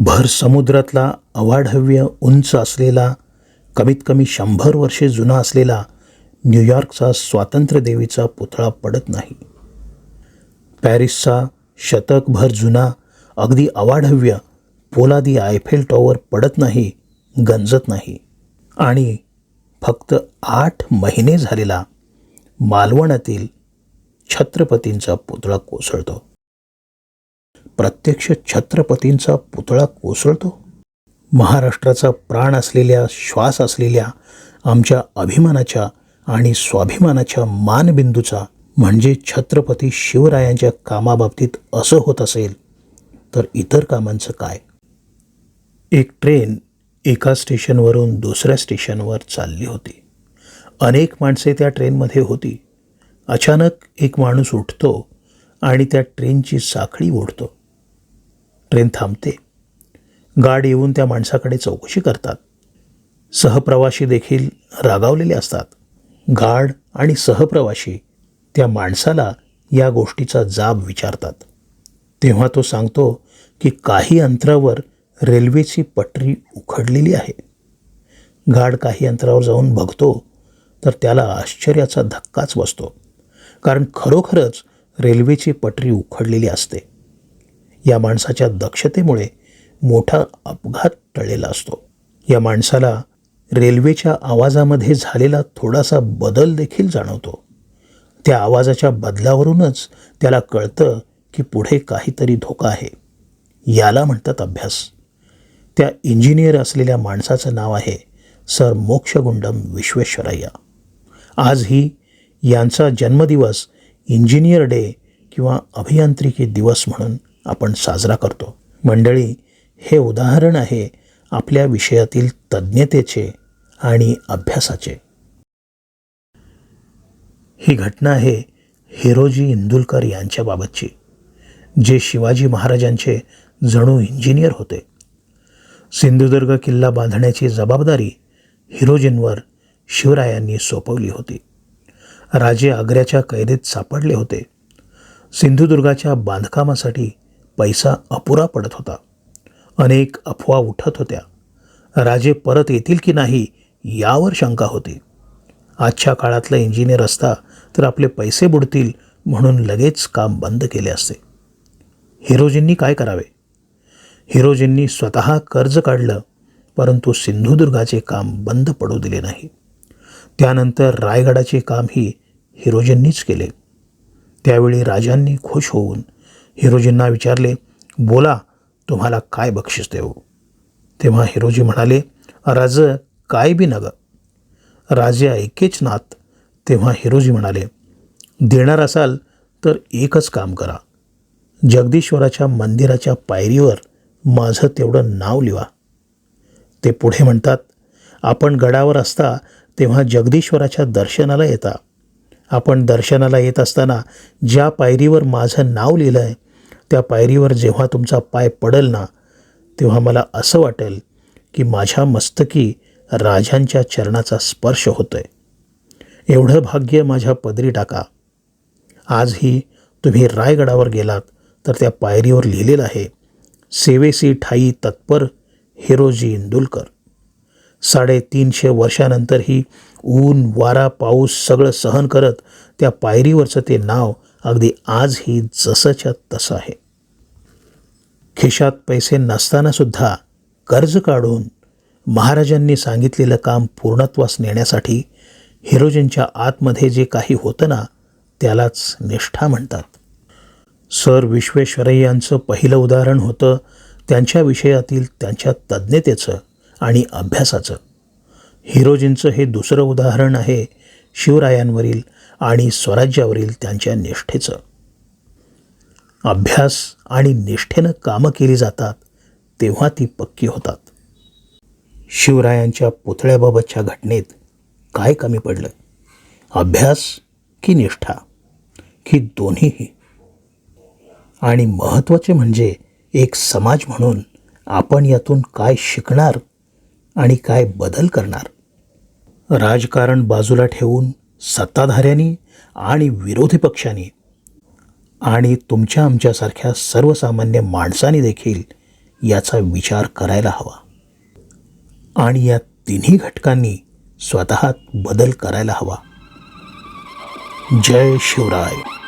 भर समुद्रातला अवाढव्य उंच असलेला कमीत कमी शंभर वर्षे जुना असलेला न्यूयॉर्कचा स्वातंत्र्यदेवीचा पुतळा पडत नाही. पॅरिसचा शतकभर जुना अगदी अवाढव्य पोलादी आयफेल टॉवर पडत नाही गंजत नाही. आणि फक्त आठ महिने झालेला मालवणातील छत्रपतींचा पुतळा कोसळतो. प्रत्यक्ष छत्रपतींचा पुतळा कोसळतो? महाराष्ट्राचा प्राण असलेल्या श्वास असलेल्या आमच्या अभिमानाच्या आणि स्वाभिमानाच्या मानबिंदूचा म्हणजे छत्रपती शिवरायांच्या कामाबाबतीत असं होत असेल तर इतर कामांचं काय? एक ट्रेन एका स्टेशनवरून दुसऱ्या स्टेशनवर चालली होती. अनेक माणसे त्या ट्रेनमध्ये होती. अचानक एक माणूस उठतो आणि त्या ट्रेनची साखळी ओढतो. ट्रेन थांबते. गाड येऊन त्या माणसाकडे चौकशी करतात. सहप्रवाशी देखील रागावलेले असतात. गार्ड आणि सहप्रवाशी त्या माणसाला या गोष्टीचा जाब विचारतात. तेव्हा तो सांगतो की काही अंतरावर रेल्वेची पटरी उखडलेली आहे. गार्ड काही अंतरावर जाऊन बघतो तर त्याला आश्चर्याचा धक्काच बसतो. कारण खरोखरच रेल्वेची पटरी उखडलेली असते. या माणसाच्या दक्षतेमुळे मोठा अपघात टळलेला असतो. या माणसाला रेल्वेच्या आवाजामध्ये झालेला थोडासा बदल देखील जाणवतो. त्या आवाजाच्या बदलावरूनच त्याला कळतं की पुढे काहीतरी धोका आहे. याला म्हणतात अभ्यास. त्या इंजिनियर असलेल्या माणसाचं नाव आहे सर मोक्षगुंडम विश्वेश्वरय्या आजही यांचा जन्मदिवस इंजिनियर डे किंवा अभियांत्रिकी दिवस म्हणून आपण साजरा करतो. मंडळी हे उदाहरण आहे आपल्या विषयातील तज्ज्ञतेचे आणि अभ्यासाचे. ही घटना आहे हिरोजी इंदुलकर यांच्याबाबतची जे शिवाजी महाराजांचे जणू इंजिनियर होते. सिंधुदुर्ग किल्ला बांधण्याची जबाबदारी हिरोजींवर शिवरायांनी सोपवली होती. राजे आग्र्याच्या कैदेत सापडले होते. सिंधुदुर्गाच्या बांधकामासाठी पैसा अपुरा पडत होता. अनेक अफवा उठत होत्या. राजे परत येतील की नाही यावर शंका होती. आजच्या काळातला इंजिनियर असता तर आपले पैसे बुडतील म्हणून लगेच काम बंद केले असते. हिरोजींनी काय करावे? हिरोजींनी स्वतः कर्ज काढलं परंतु सिंधुदुर्गाचे काम बंद पडू दिले नाही. त्यानंतर रायगडाचे कामही हिरोजींनीच केले. त्यावेळी राजांनी खुश होऊन हिरोजींना विचारले बोला तुम्हाला काय बक्षीस देऊ? तेव्हा हिरोजी म्हणाले राज काय बी नग राजे ऐकेच नात. तेव्हा हिरोजी म्हणाले देणार असाल तर एकच काम करा. जगदीश्वराच्या मंदिराच्या पायरीवर माझं तेवढं नाव लिवा. ते पुढे म्हणतात आपण गडावर असता तेव्हा जगदीश्वराच्या दर्शनाला येता. आपण दर्शनाला येत असताना ज्या पायरीवर माझं नाव लिहिलं आहे त्या पायरीवर जेव्हा तुमचा पाय पडल ना तेव्हा मला असं वाटेल की माझ्या मस्तकी राजांच्या चरणाचा स्पर्श होतोय. एवढं भाग्य माझ्या पदरी टाका. आजही तुम्ही रायगडावर गेलात तर त्या पायरीवर लिहिलेलं आहे सेवेसी ठाई तत्पर हिरोजी इंदुलकर. साडेतीनशे वर्षानंतरही ऊन वारा पाऊस सगळं सहन करत त्या पायरीवरचं ते नाव अगदी आजही जसंच्या तसं आहे. खिशात पैसे नसतानासुद्धा कर्ज काढून महाराजांनी सांगितलेलं काम पूर्णत्वास नेण्यासाठी हिरोजींच्या आतमध्ये जे काही होतं ना त्यालाच निष्ठा म्हणतात. सर विश्वेश्वरय्यांचं पहिलं उदाहरण होतं त्यांच्या विषयातील त्यांच्या तज्ज्ञतेचं. आणि अभ्यासाचं. हिरोजींचं हे दुसरं उदाहरण आहे शिवरायांवरील आणि स्वराज्यावरील त्यांच्या निष्ठेचं. अभ्यास आणि निष्ठेनं कामं केली जातात तेव्हा ती पक्की होतात. शिवरायांच्या पुतळ्याबाबतच्या घटनेत काय कमी पडलं? अभ्यास की निष्ठा? की दोन्हीही? आणि महत्त्वाचे म्हणजे एक समाज म्हणून आपण यातून काय शिकणार? आणि काय बदल करणार? राजकारण बाजूला ठेवून सत्ताधाऱ्यांनी आणि विरोधी पक्षांनी आणि तुमच्या आमच्यासारख्या सर्वसामान्य माणसांनी देखील याचा विचार करायला हवा. आणि या तिन्ही घटकांनी स्वतःत बदल करायला हवा. जय शिवराय.